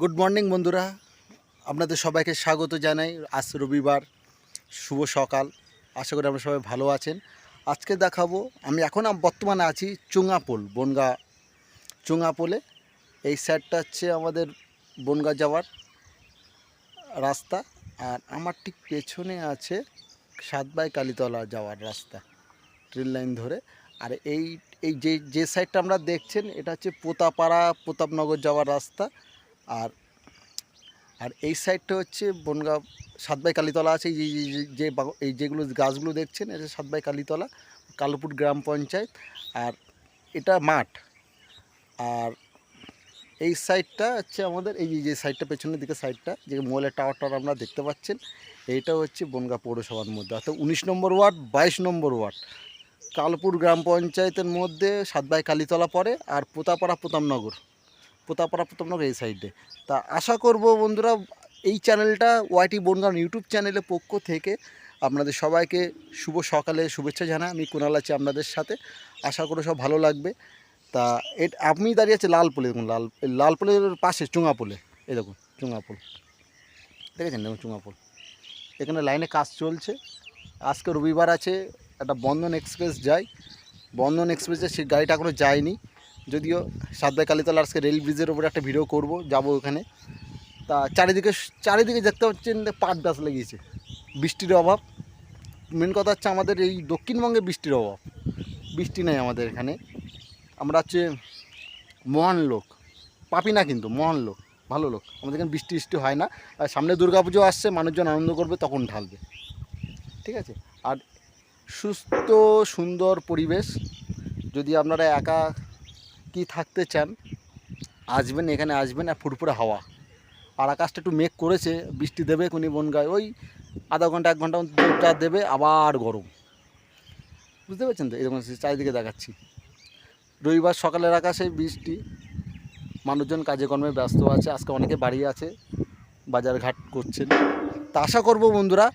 Good morning বন্ধুরা। আপনাদের সবাইকে স্বাগত জানাই। আজ রবিবার, শুভ সকাল। আশা করি আপনারা সবাই ভালো আছেন। আজকে দেখাবো, আমি এখন বর্তমানে আছি চুঙাপোল, বনগা। চুঙাপোলে এই সাইডটা হচ্ছে আমাদের বনগা যাওয়ার রাস্তা। আর আমার ঠিক পেছনে আছে সাতবাই কালীতলা যাওয়ার রাস্তা ট্রেন লাইন ধরে। আর এই এই যে যে সাইডটা আমরা দেখছেন, এটা হচ্ছে পোতাপাড়া, প্রতাপনগর যাওয়ার রাস্তা। আর আর এই সাইডটা হচ্ছে বনগাঁ, সাতবাই কালীতলা আছে যে- যে- এই যেগুলো গাছগুলো দেখছেন, এটা সাতবাই কালীতলা, কালুপুর গ্রাম পঞ্চায়েত, আর এটা মাঠ। আর এই সাইডটা হচ্ছে আমাদের, এই যে- সাইডটা পেছনের দিকে সাইডটা যে মোবাইলের টাওয়ার টাওয়ার আপনারা দেখতে পাচ্ছেন, এইটা হচ্ছে বনগাঁ পৌরসভার মধ্যে, অর্থাৎ উনিশ নম্বর ওয়ার্ড, বাইশ নম্বর ওয়ার্ড। কালপুর গ্রাম পঞ্চায়েতের মধ্যে সাতবাই কালীতলা পড়ে, আর পোতাপাড়া প্রতাপনগর পোতাপাড়া প্রতাপনগর এই সাইডে তা আশা করব বন্ধুরা, এই চ্যানেলটা ওয়াইটি বনগান ইউটিউব চ্যানেলের পক্ষ থেকে আপনাদের সবাইকে শুভ সকালে শুভেচ্ছা জানাই আমি কুণাল আছি আপনাদের সাথে। আশা করি সব ভালো লাগবে। তা এট আপনি দাঁড়িয়ে আছে লালপোলে দেখুন লাল লালপোলের পাশে চুঙাপোলে এই দেখুন চুঙাপোল দেখেছেন? দেখুন চুঙাপোল এখানে লাইনে কাজ চলছে। আজকে রবিবার আছে, একটা বন্ধন এক্সপ্রেস যায় বন্ধন এক্সপ্রেসে সেই গাড়িটা এখনও যায়নি। যদিও সাতবাই কালীতলা আজকে রেল ব্রিজের ওপরে একটা ভিডিও করব, যাব ওখানে। তা চারিদিকে চারিদিকে দেখতে পাচ্ছেন পাট গাছ লেগেছে, বৃষ্টির অভাব। মেন কথা হচ্ছে আমাদের এই দক্ষিণবঙ্গে বৃষ্টির অভাব, বৃষ্টি নেই আমাদের এখানে। আমরা হচ্ছে মহান লোক, পাপি না কিন্তু, মহান লোক, ভালো লোক। আমাদের এখানে বৃষ্টি বৃষ্টি হয় না, আর সামনে দুর্গাপুজো আসছে, মানুষজন আনন্দ করবে, তখন ঢালবে। ঠিক আছে? আর সুস্থ, সুন্দর পরিবেশ, যদি আপনারা একা কি থাকতে চান, আসবেন, এখানে আসবেন, আর ফুরফুরে হাওয়া। আর আকাশটা একটু মেঘ করেছে, বৃষ্টি দেবে কোনি বনগায়, ওই আধা ঘণ্টা, এক ঘণ্টা যা দেবে, আবার গরম। বুঝতে পারছেন তো? এরকম চারিদিকে দেখাচ্ছি। রবিবার সকালের আকাশে বৃষ্টি, মানুষজন কাজে কর্মে ব্যস্ত আছে, আজকে অনেকে বাড়ি আছে, বাজার ঘাট করছেন। তা আশা করব বন্ধুরা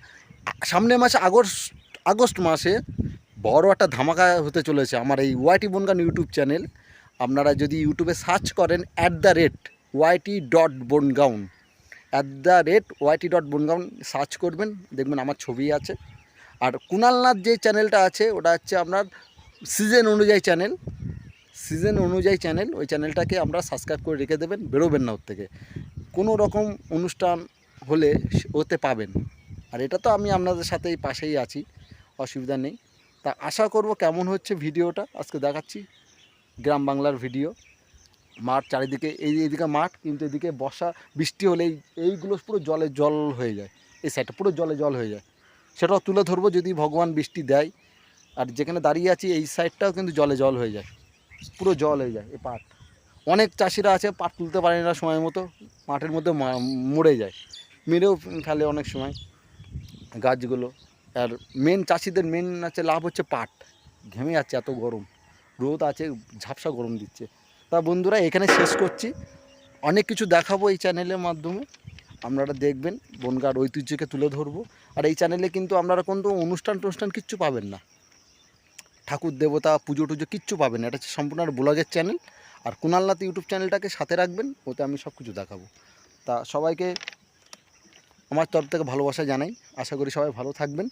সামনের মাসে আগস্ট আগস্ট মাসে বড় একটা ধামাকা হতে চলেছে আমার এই ওয়াইটি বনগান ইউটিউব চ্যানেল। আপনারা যদি ইউটিউবে সার্চ করেন at the rate YT dot Bongaon at the rate YT dot Bongaon search করবেন, দেখবেন আমার ছবি আছে। আর কুণালনাথ যে চ্যানেলটা আছে, ওটা হচ্ছে আপনার সিজন অনুযায়ী চ্যানেল সিজন অনুযায়ী চ্যানেল ওই চ্যানেলটাকে আমরা সাবস্ক্রাইব করে রেখে দেবেন, বেরোবেন না ওর থেকে। কোনো রকম অনুষ্ঠান হলে ওতে পাবেন। আর এটা তো আমি আপনাদের সাথেই পাশেই আছি, অসুবিধা নেই। তা আশা করব কেমন হচ্ছে ভিডিওটা, আজকে দেখাচ্ছি। গ্রাম বাংলার ভিডিও। মাঠ চারিদিকে, এই এদিকে মাঠ, কিন্তু এদিকে বর্ষা, বৃষ্টি হলেই এইগুলো পুরো জলে জল হয়ে যায়। এই সাইডটা পুরো জলে জল হয়ে যায়। সেটাও তুলে ধরবো যদি ভগবান বৃষ্টি দেয়। আর যেখানে দাঁড়িয়ে আছি, এই সাইডটাও কিন্তু জলে জল হয়ে যায়। পুরো জল হয়ে যায়, এই পাট। অনেক চাষিরা আছে, পাট তুলতে পারে না সময় মতো। মাঠের মধ্যে মরে যায়। মেরেও ফেলে অনেক সময় গাছগুলো। আর মেন চাষিদের মেন আছে লাভ হচ্ছে পাট। ঘেমে যাচ্ছে এত গরম। রোদ আছে, ঝাপসা গরম দিচ্ছে। তা বন্ধুরা, এখানে শেষ করছি। অনেক কিছু দেখাবো এই চ্যানেলের মাধ্যমে। আপনারা দেখবেন, বনগার ঐতিহ্যকে তুলে ধরবো। আর এই চ্যানেলে কিন্তু আপনারা কোনো অনুষ্ঠান টনুষ্ঠান কিচ্ছু পাবেন না। ঠাকুর, দেবতা, পুজো টুজো কিচ্ছু পাবেন না। এটা হচ্ছে সম্পূর্ণ ব্লগের চ্যানেল। আর কুণালনাথ ইউটিউব চ্যানেলটাকে সাথে রাখবেন, ওতে আমি সব কিছু দেখাবো। তা সবাইকে আমার তরফ থেকে ভালোবাসা জানাই। আশা করি সবাই ভালো থাকবেন।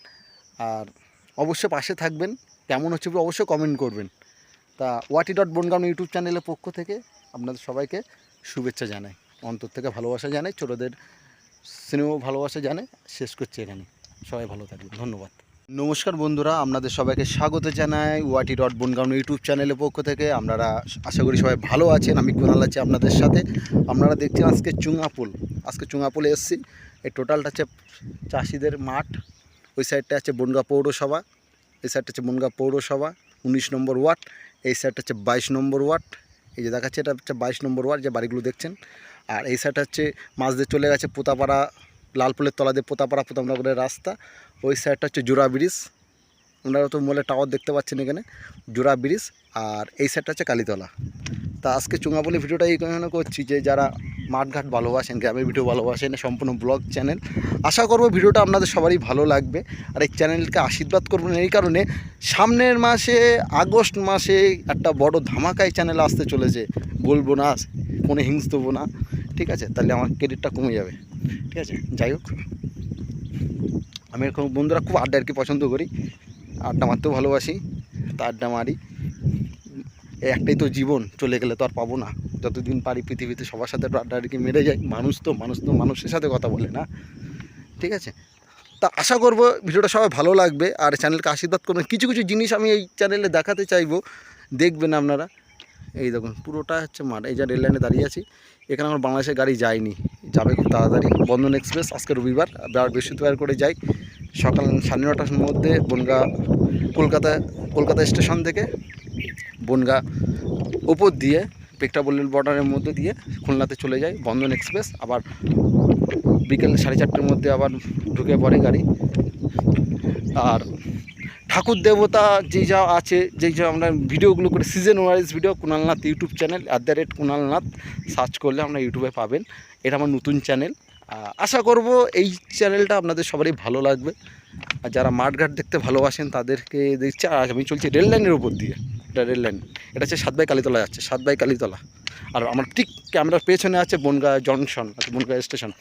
আর অবশ্যই পাশে থাকবেন। কেমন হচ্ছে অবশ্যই কমেন্ট করবেন। তা ওয়াটি ডট বনগাম ইউটিউব চ্যানেলের পক্ষ থেকে আপনাদের সবাইকে শুভেচ্ছা জানাই। অন্তর থেকে ভালোবাসা জানাই, ছোটোদের স্নেহ ভালোবাসা জানাই। শেষ করছি এখানে। সবাই ভালো থাকবেন। ধন্যবাদ। নমস্কার বন্ধুরা, আপনাদের সবাইকে স্বাগত জানাই ওয়াটি ডট বনগাম ইউটিউব চ্যানেলের পক্ষ থেকে। আপনারা আশা করি সবাই ভালো আছেন, আমি কোনাল আছি আপনাদের সাথে। আপনারা দেখছেন আজকে চুঙাপুল আজকে চুঙাপুলে এসেছি। এই টোটালটা হচ্ছে চাষিদের মাঠ। ওই সাইডটা হচ্ছে বনগা পৌরসভা। এই সাইডটা হচ্ছে বনগা পৌরসভা। উনিশ নম্বর ওয়ার্ড। এই সাইডটা হচ্ছে বাইশ নম্বর ওয়ার্ড। এই যে দেখাচ্ছে, এটা হচ্ছে বাইশ নম্বর ওয়ার্ড, যে বাড়িগুলো দেখছেন। আর এই সাইডটা হচ্ছে মাছ দিয়ে চলে গেছে পোতাপাড়া লালপুলের তলা দিয়ে পোতাপাড়া প্রতামনগরের রাস্তা। ওই সাইডটা হচ্ছে জোড়া ব্রিজ। ওনারা তো মোলে টাওয়ার দেখতে পাচ্ছেন এখানে, জোড়া ব্রিজ। আর এই সাইডটা হচ্ছে কালীতলা। তা আজকে চুঙাবলি ভিডিওটা এই কারণে করছি যে যারা মাঠঘাট ভালোবাসেন, গ্রামের ভিডিও ভালোবাসেন, সম্পূর্ণ ব্লগ চ্যানেল, আশা করব ভিডিওটা আপনাদের সবারই ভালো লাগবে। আর এই চ্যানেলকে আশীর্বাদ করবেন এই কারণে সামনের মাসে, আগস্ট মাসে একটা বড় ধামাকাই চ্যানেল আসতে চলেছে, বলব না, কোনো হিংস দেবো না, ঠিক আছে? তাহলে আমার ক্রেডিটটা কমে যাবে, ঠিক আছে? যাই হোক, আমি এরকম বন্ধুরা খুব আড্ডা আর কি পছন্দ করি, আড্ডা মারতেও ভালোবাসি, তা আড্ডা মারি। এই একটাই তো জীবন, চলে গেলে তো আর পাবো না। যতদিন পারি পৃথিবীতে সবার সাথে আর মেরে যাই, মানুষ তো মানুষ তো মানুষের সাথে কথা বলে না। ঠিক আছে? তা আশা করব ভিডিওটা সবাই ভালো লাগবে, আর চ্যানেলকে আশীর্বাদ করবেন কিছু কিছু জিনিস আমি এই চ্যানেলে দেখাতে চাইব। দেখবেন আপনারা। এই দেখুন, পুরোটা হচ্ছে মাঠ। এই যে রেল লাইনে দাঁড়িয়ে আছি। এখানে আমার বাংলাদেশের গাড়ি যায়নি। যাবে খুব তাড়াতাড়ি। বন্ধন এক্সপ্রেস আজকে রবিবার। আর বৃহস্পতিবার করে যাই। সকাল সাড়ে নটার মধ্যে বনগা কলকাতা কলকাতা স্টেশন থেকে। বনগা উপর দিয়ে পেকটাবল্লির বর্ডারের মধ্যে দিয়ে খুলনাতে চলে যায়, বন্ধন এক্সপ্রেস, আবার বিকেল সাড়ে চারটের মধ্যে আবার ঢুকে পড়ে গাড়ি। আর ঠাকুর দেবতা যে যা আছে যেই যা আমরা ভিডিওগুলো করে season wise video Kunalnath YouTube channel at the rate Kunalnath search করলে আমরা ইউটিউবে পাবেন। এটা আমার নতুন চ্যানেল আশা করব এই চ্যানেলটা আপনাদের সবারই ভালো লাগবে। আর যারা মাঠঘাট দেখতে ভালোবাসেন, তাদেরকে দেখছি। আর আমি চলছি রেল লাইনের উপর দিয়ে। এটা রেল লাইন। এটা হচ্ছে সাতবাই কালীতলা যাচ্ছে সাতবাই কালীতলা। আর আমার ঠিক ক্যামেরার পেছনে আছে বনগা জংশন, আছে বনগা স্টেশন।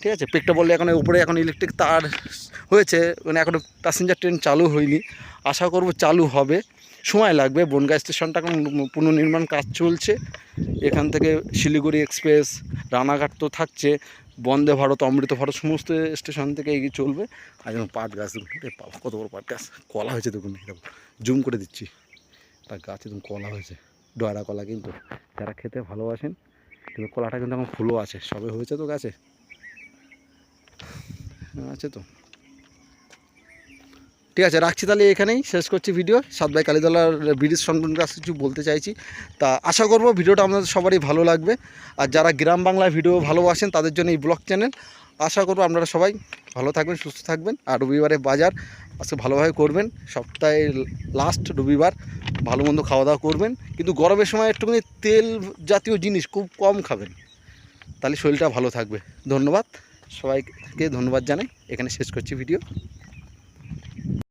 ঠিক আছে? পেকটা বললে এখন উপরে এখন ইলেকট্রিক তার হয়েছে মানে এখনও প্যাসেঞ্জার ট্রেন চালু হয়নি। আশা করব চালু হবে। সময় লাগবে, বনগা স্টেশনটা এখন পুনর্নির্মাণ কাজ চলছে। এখান থেকে শিলিগুড়ি এক্সপ্রেস, রানাঘাট তো থাকছে, বন্দে ভারত, অমৃত ভারত, সমস্ত স্টেশন থেকে এগিয়ে চলবে। আর যেমন পাট গাছ কত বড় পাট গাছ। কলা হয়েছে দেখুন। জুম করে দিচ্ছি। তার গাছে দেখুন কলা হয়েছে, ডয়রা কলা কিন্তু। যারা খেতে ভালোবাসেন, কিন্তু কলাটা কিন্তু এখন ফুলও আছে, সবে হয়েছে তো গাছে। আছে তো। ঠিক আছে, রাখছি তাহলে এখানেই, শেষ করছি ভিডিও সাতবাই কালীতলার ব্রিজ সম্বন্ধে কাছে কিছু বলতে চাইছি। তা আশা করব ভিডিওটা আপনাদের সবারই ভালো লাগবে। আর যারা গ্রাম বাংলায় ভিডিও ভালোবাসেন, তাদের জন্য এই ব্লগ চ্যানেল আশা করব আপনারা সবাই ভালো থাকবেন, সুস্থ থাকবেন। আর রবিবারে বাজার আজকে ভালোভাবে করবেন। সপ্তাহে লাস্ট রবিবার ভালো মন্দ খাওয়া দাওয়া করবেন, কিন্তু গরমের সময় একটুখানি তেল জাতীয় জিনিস খুব কম খাবেন। তাহলে শরীরটা ভালো থাকবে। ধন্যবাদ। সবাইকে ধন্যবাদ জানাই। এখানে শেষ করছি ভিডিও।